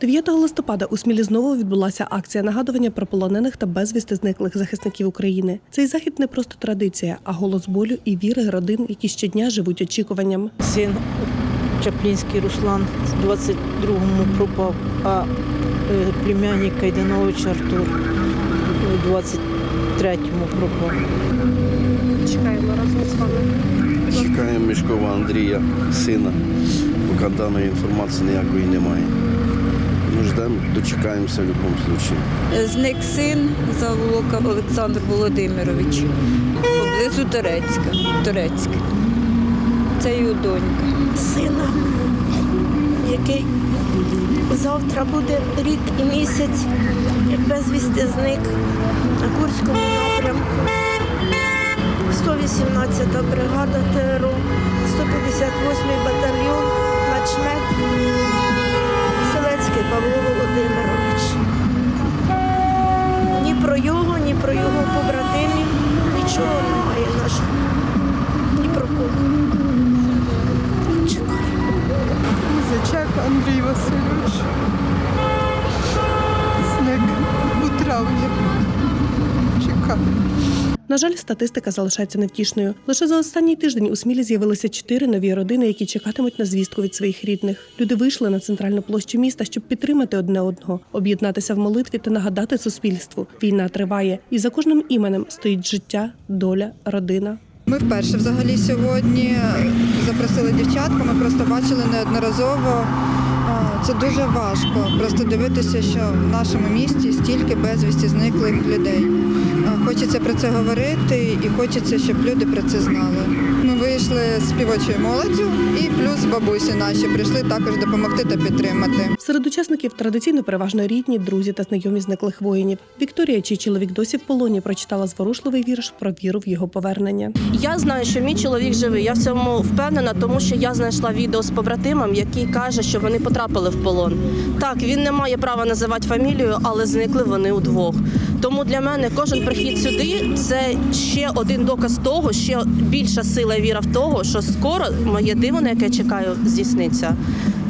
9 листопада у Смілі знову відбулася акція нагадування про полонених та безвісти зниклих захисників України. Цей захід не просто традиція, а голос болю і віри родин, які щодня живуть очікуванням. Син Чаплінський Руслан в 22-му пропав, а е, племянник Кайданович Артур у 23-му пропав. Чекаємо разом з вами. Чекаємо Мішкова Андрія, сина, поки даної інформації ніякої немає. Ми ждемо, дочекаємося в будь-якому випадку. Зник син Заволока Олександр Володимирович поблизу Турецька. Турецьке. Це його донька. сина, який завтра буде рік і місяць, як безвісти зник на Курському напрямку. 118-та бригада ТРО, Зачак Андрій Васильович. Зник у травні. Чекаю. На жаль, статистика залишається невтішною. Лише за останній тиждень у Смілі з'явилися чотири нові родини, які чекатимуть на звістку від своїх рідних. Люди вийшли на центральну площу міста, щоб підтримати одне одного, об'єднатися в молитві та нагадати суспільству. Війна триває, і за кожним іменем стоїть життя, доля, родина. Ми вперше взагалі сьогодні запросили дівчатку. Ми просто бачили неодноразово. Це дуже важко. Просто дивитися, що в нашому місті стільки безвісті зниклих людей. Хочеться про це говорити і хочеться, щоб люди про це знали. З співочою молоддю і плюс бабусі наші прийшли також допомогти та підтримати. Серед учасників традиційно переважно рідні, друзі та знайомі зниклих воїнів. Вікторія, чий чоловік досі в полоні, прочитала зворушливий вірш про віру в його повернення. Я знаю, що мій чоловік живий. Я в цьому впевнена, тому що я знайшла відео з побратимом, який каже, що вони потрапили в полон. Так, він не має права називати фамілію, але зникли вони удвох. Тому для мене кожен прихід сюди це ще один доказ того, що більша сила і віра в того, що скоро моє диво, на яке чекаю, здійсниться.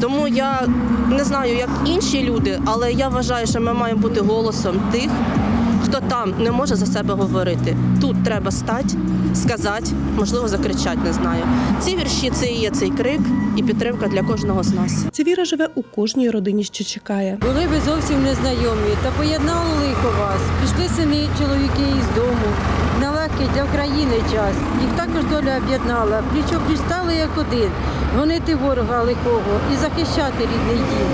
Тому я не знаю, як інші люди, але я вважаю, що ми маємо бути голосом тих, хто там не може за себе говорити. Тут треба стати, сказати, можливо, закричати, не знаю. Ці вірші це і є цей крик і підтримка для кожного з нас. Ця віра живе у кожній родині, що чекає. Були ви зовсім незнайомі, та поєднало лихо вас. Пішли сини, чоловіки із дому. Нелегкий для України час. Їх також доля об'єднала. Пліч опліч стали як один. Гонити ворога лихого і захищати рідний дім.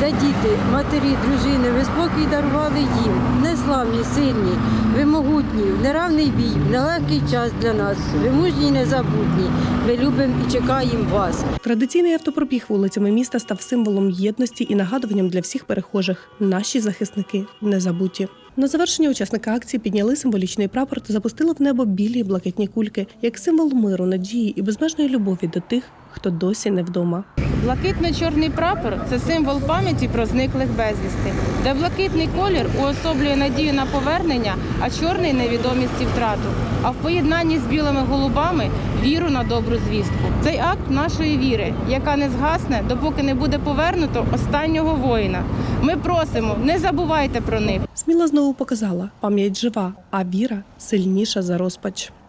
Та діти, матері, дружини, ви спокій дарували їм. Незламні, сильні, ви могутні, в неравний бій, нелегкий час для нас. Ви мужні й незабутні. Ми любимо і чекаємо вас. Традиційний автопробіг вулицями міста став символом єдності і нагадуванням для всіх перехожих. Наші захисники не забуті. На завершення учасника акції підняли символічний прапор та запустили в небо білі блакитні кульки як символ миру, надії і безмежної любові до тих, хто досі не вдома. Блакитно-чорний прапор це символ пам'яті про зниклих безвісти, де блакитний колір уособлює надію на повернення, а чорний невідомість і втрату. А в поєднанні з білими голубами віру на добру звістку. Цей акт нашої віри, яка не згасне, допоки не буде повернуто останнього воїна. Ми просимо, не забувайте про них. Сміла знову показала, пам'ять жива, а віра сильніша за розпач.